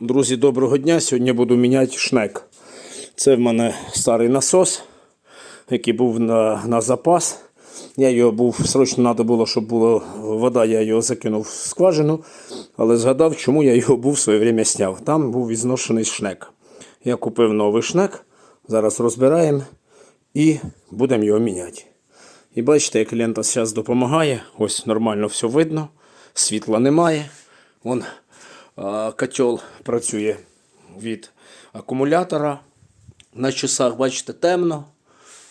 Друзі, доброго дня. Сьогодні буду міняти шнек. Це в мене старий насос, який був на, на запас. Я його був, срочно треба було, щоб була вода, я його закинув в скважину, але згадав, чому я його був в своє время сняв. Там був ізношений шнек. Я купив новий шнек, зараз розбираємо і будемо його міняти. І бачите, як лента зараз допомагає. Ось нормально все видно, світла немає. Вон котел працює від акумулятора. На часах, бачите, темно,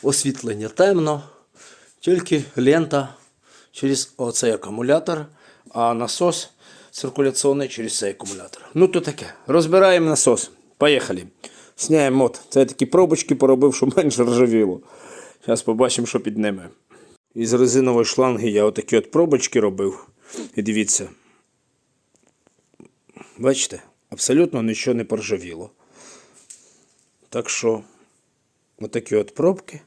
освітлення темно, тільки лента через оцей акумулятор, а насос циркуляційний через цей акумулятор. Ну то таке. Розбираємо насос. Поїхали. Сняємо мод. Це такі пробочки поробив, щоб менше ржавіло. Зараз побачимо, що під ними. Із резинової шланги я отакі от пробочки робив. І дивіться. Бачите, абсолютно нічого не поржавіло. Так що, отакі от пробки.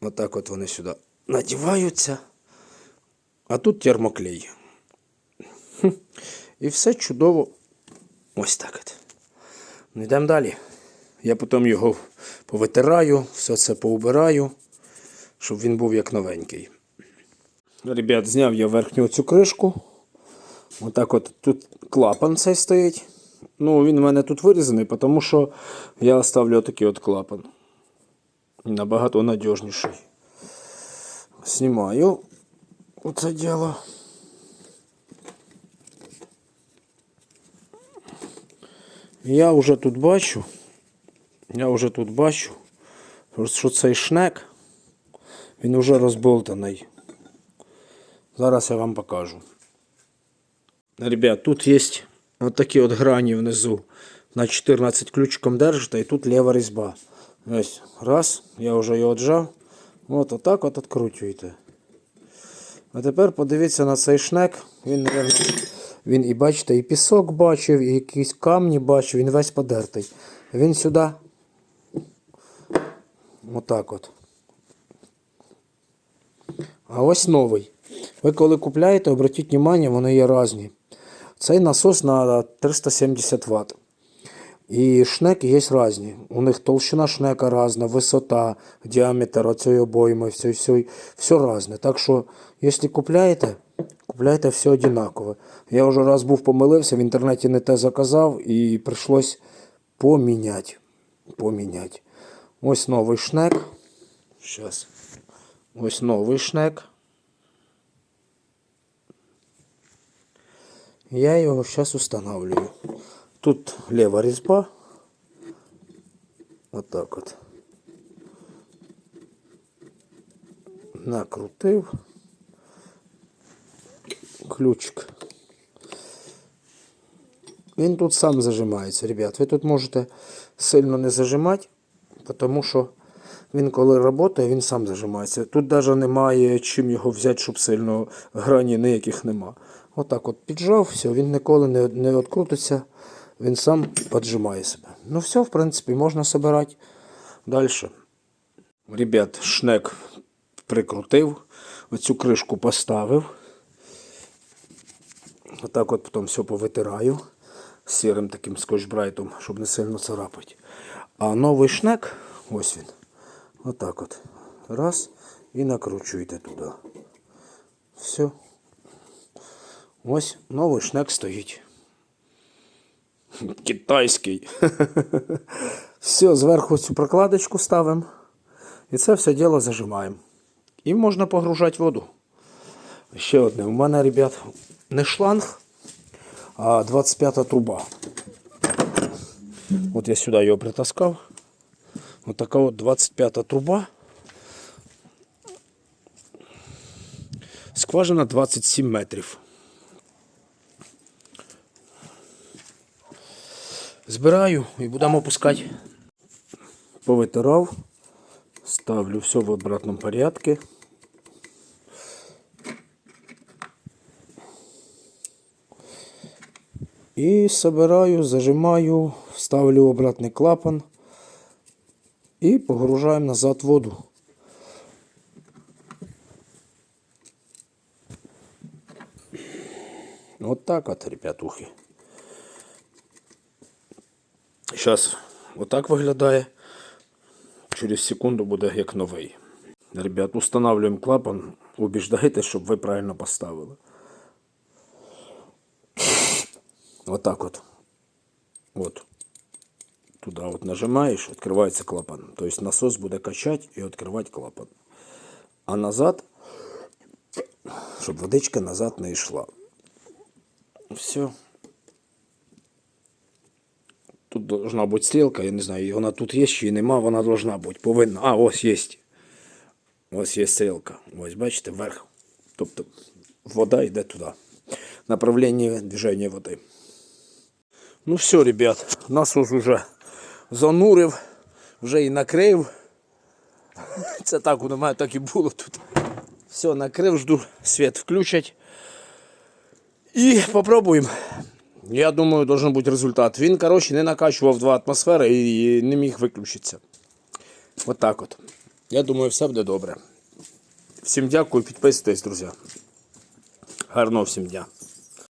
Отак от вони сюди надіваються. А тут термоклей. Хм. І все чудово. Ось так от. Ну йдемо далі. Я потім його повитираю, все це поубираю, щоб він був як новенький. Ребят, зняв я верхню цю кришку. Отак от тут клапан цей стоїть. Ну, він у мене тут вирізаний, тому що я ставлю отакий от клапан. Набагато надіжніший. Знімаю оце діло. Я вже тут бачу. Я вже тут бачу, що цей шнек, він вже розболтаний. Зараз я вам покажу. Ребят, тут есть вот такие вот грани внизу. На 14 ключиком держите, і тут лева різьба. Ось, раз, я вже його отжав. От отак от откручуєте. А тепер подивіться на цей шнек. Він, наверно, він і бачите, і пісок бачив, і якісь камні бачив, він весь подертий. Він сюди. Отак от. А ось новий. Ви коли купляєте, обратіть увагу, вони є різні. Цей насос на 370 Вт. І шнеки є різні. У них толщина шнека різна, висота, діаметр цієї обойми, все, все, все різне. Так що, якщо купляєте, купляйте все однакове. Я вже раз був помилився, в інтернеті не те заказав і прийшлось поміняти. Поміняти. Ось новий шнек. Зараз. Ось новий шнек. Я його зараз устанавливаю. Тут лева різьба. Отак от. Накрутив. Ключик. Він тут сам зажимається, ребят. Ви тут можете сильно не зажимати, тому що він коли працює, він сам зажимається. Тут навіть немає чим його взяти, щоб сильно грані ніяких нема. Отак от піджав, все, він ніколи не, не відкрутиться, він сам поджимає себе. Ну все, в принципі, можна збирати далі. Ребят, шнек прикрутив, оцю кришку поставив. Отак от потім все повитираю сірим таким скотчбрайтом, щоб не сильно царапати. А новий шнек, ось він. Отак от. Раз. І накручуєте туди. Все. Ось новий шнек стоїть. Китайський. Все, зверху цю прокладочку ставимо. І це все діло зажимаємо. І можна погружати воду. Ще одне. У мене, ребят, не шланг, а 25 труба. От я сюди його притаскав. Ось така от 25 труба. Скважина 27 метрів. Збираю і будемо опускати. Повитирав, ставлю все в обратному порядку. І собираю, зажимаю, ставлю обратний клапан і погружаємо назад воду. От так от, ребятухи. Зараз отак виглядає. Через секунду буде як новий. Ребят, устанавливаємо клапан. Убіждайте, щоб ви правильно поставили. Отак от. От. Туди от нажимаєш, відкривається клапан. Тобто насос буде качати і відкривати клапан. А назад, щоб водичка назад не йшла. Все. Тут должна бути стрілка, я не знаю, вона тут є чи нема, вона должна бути. Повинна. А, ось є. Ось є стрілка. Ось бачите, вверх. Тобто вода йде туди. Направлення движення води. Ну все, ребят, насос уже занурив, вже і накрив. Це так у мене так і було тут. Все, накрив, жду, світ включать. І попробуємо. Я думаю, должен бути результат. Він, коротше, не накачував два атмосфери і не міг виключитися. От так от. Я думаю, все буде добре. Всім дякую, підписуйтесь, друзі. Гарного всім дня.